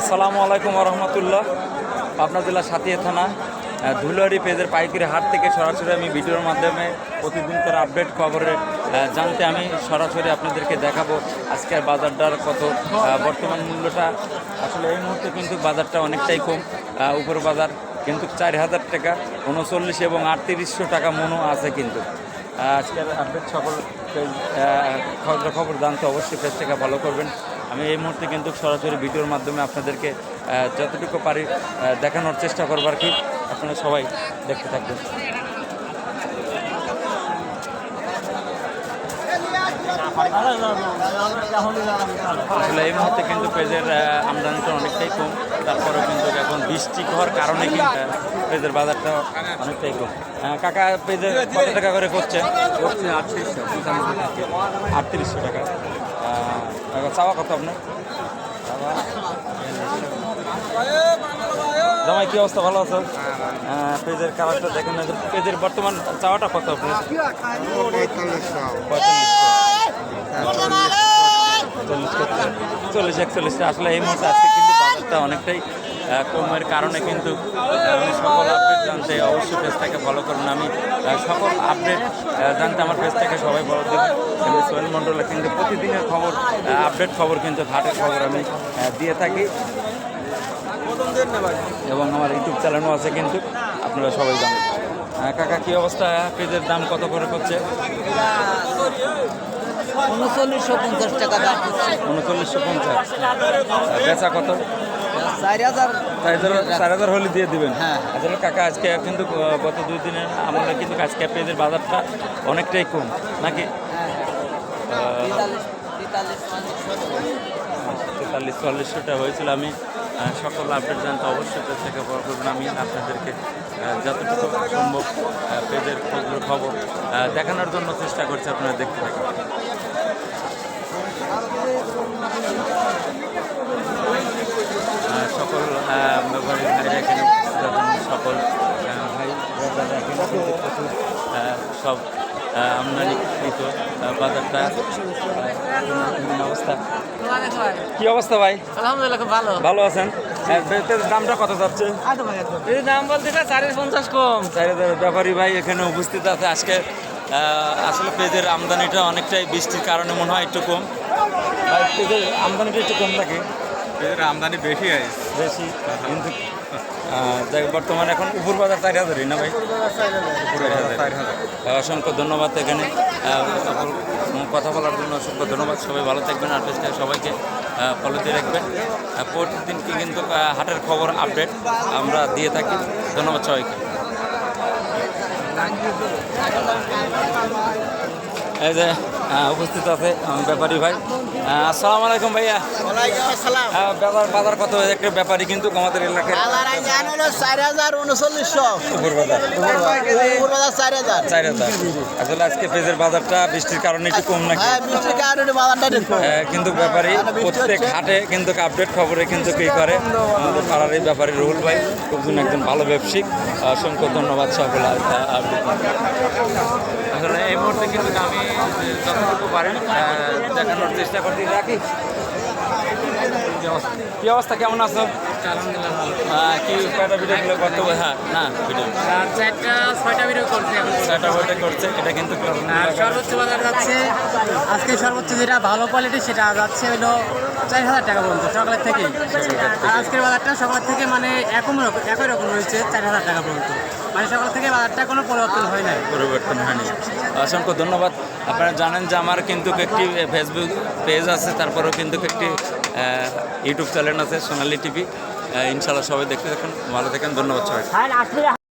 আসসালামু আলাইকুম রহমতুল্লাহ পাবনা জেলা সাতিয়া থানা ধুলারি পেজের পাইকারি হাট থেকে সরাসরি আমি ভিডিওর মাধ্যমে প্রতিদিনকার আপডেট খবরে জানতে আমি সরাসরি আপনাদেরকে দেখাবো আজকের বাজারটার কত বর্তমান মূল্যটা। আসলে এই মুহূর্তে কিন্তু বাজারটা অনেকটাই কম উপর বাজার কিন্তু চার হাজার টাকা উনচল্লিশ এবং আটত্রিশশো টাকা মনও আছে কিন্তু। আজকের আপডেট সকল পেজ, খবর জানতে অবশ্যই পেজটাকে ফলো করবেন। আমি এই মুহূর্তে কিন্তু সরাসরি ভিডিওর মাধ্যমে আপনাদেরকে যতটুকু পারি দেখানোর চেষ্টা করব আর কি। আপনারা সবাই দেখতে থাকবেন। আসলে এই মুহূর্তে কিন্তু পেঁয়াজের আমদানিটা অনেকটাই কম। তারপরে কিন্তু এখন বৃষ্টি হওয়ার কারণে কিন্তু আহ, পেঁয়াজের বাজারটা অনেকটাই কম। কাকা পেঁয়াজের কত টাকা করে করছে আটত্রিশশো আটত্রিশশো টাকা। চাওয়া কত আপনার জামাই, কি অবস্থা? ভালো আছো পেজের কালারটা দেখেন পেজের বর্তমান চাওয়াটা কত আপনার চল্লিশ একচল্লিশ। আসলে এই মুহূর্তে আজকে কিন্তু অনেকটাই কমের কারণে কিন্তু আমি সকল আপডেট জানতে অবশ্যই পেজটাকে ফলো করুন। আমি সকল আপডেট জানতে আমার পেজটাকে সবাই ফলো দেবেন। কিন্তু সোহেল মণ্ডলে কিন্তু প্রতিদিনের খবর আপডেট খবর কিন্তু হাটের খবর আমি দিয়ে থাকি। এবং আমার ইউটিউব চ্যানেলও আছে কিন্তু আপনারা সবাই জানেন। কাকা কি অবস্থা? পেজের দাম কত করে করছে উনচল্লিশশো পঞ্চাশ টাকা দাম উনচল্লিশশো পঞ্চাশ। বেচা কত? চার হাজার চার হাজার হলে দিয়ে দিবেন হ্যাঁ। আসলে কাকা আজকে কিন্তু গত দুই দিনের আমলে কিন্তু আজকে পেঁয়াজের বাজারটা অনেকটাই কম নাকি তেতাল্লিশ চুয়াল্লিশশোটা হয়েছিল আমি সকল আপডেট জানতে অবশ্যই পেজ থেকে বড় করবেন আমি আপনাদেরকে যতটুকু সম্ভব পেজের খবর খবর দেখানোর জন্য চেষ্টা করছি আপনারা দেখতে থাকুন সকল ব্যাপারী ভাইরা এখানে সকল আহ, ভাই ব্রাদাররা এখানে প্রচুর সব আহ, আমদানিকৃত বাজারটা অবস্থা। কি অবস্থা ভাই? আলহামদুলিল্লাহ খুব ভালো। ভালো আছেন? হ্যাঁ, দামটা কত যাচ্ছে? দাম বলতে চারিশ পঞ্চাশ কম। চার ব্যাপারী ভাই এখানে উপস্থিত আছে। আজকে আসলে পেঁয়াজের আমদানিটা অনেকটাই বৃষ্টির কারণে মনে হয় একটু কম। পেঁয়াজের আমদানিটা একটু কম থাকে আমদানি বেশি বেশি। কিন্তু যাই বর্তমানে এখন উপর বাজার চার হাজারই না ভাই? অসংখ্য ধন্যবাদ এখানে। কথা বলার জন্য অসংখ্য ধন্যবাদ। সবাই ভালো থাকবেন আর পেজটাকে সবাইকে ফলো দিয়ে রাখবেন। প্রতিদিন কি কিন্তু হাটের খবর আপডেট আমরা দিয়ে থাকি। ধন্যবাদ সবাইকে। এই যে উপস্থিত আছে ব্যাপারী ভাই। আসসালামু আলাইকুম ভাইয়া। আহ, বাজার বাজার কত একটা ব্যাপারী কিন্তু আমাদের এলাকায়। চার হাজার উনচল্লিশশো। উপর বাজার উপর বাজার চার হাজার। চার হাজার। আসলে আজকে পেঁয়াজের বাজারটা বৃষ্টির কারণে একটু কম নাকি? হ্যাঁ বৃষ্টির কারণে বাজারটা একটু কম। কিন্তু ব্যাপারী প্রত্যেক হাটে কিন্তু আপডেট খবরে কিন্তু কি করে? আমাদের পাড়ার এই ব্যাপারী রুহুল ভাই খুবজন একজন ভালো ব্যবসায়িক। অসংখ্য ধন্যবাদ সকল আসলে এই মুহূর্তে কিন্তু আমি যতটুকু পারি আহ, দেখানোর চেষ্টা করতে রাখি। কি অবস্থা- কেমন আছো? কি কয়টা ভিডিও করতে হ্যাঁ না ভিডিও আর চারটা ছয়টা ভিডিও করছি ছয়টা বইটা করছে এটা কিন্তু সর্বোচ্চ বাজার যাচ্ছে আজকে সর্বোচ্চ যেটা ভালো কোয়ালিটি সেটা যাচ্ছে হলো চার হাজার টাকা পর্যন্ত সকালের থেকেই। আর আজকের বাজারটা সকালের থেকে মানে একই রকম একই রকম রয়েছে চার হাজার টাকা পর্যন্ত। মানে সকাল থেকে বাজারটা কোনো পরিবর্তন হয় নাই? পরিবর্তন হয়নি। অসংখ্য ধন্যবাদ। আপনারা জানেন যে আমার কিন্তু একটি ফেসবুক পেজ আছে তারপরেও কিন্তু একটি ইউটিউব চ্যানেল আছে সোনালি টিভি ইনশাল্লাহ সবাই দেখতে থাকুন। ভালো থাকেন ধন্যবাদ সবাই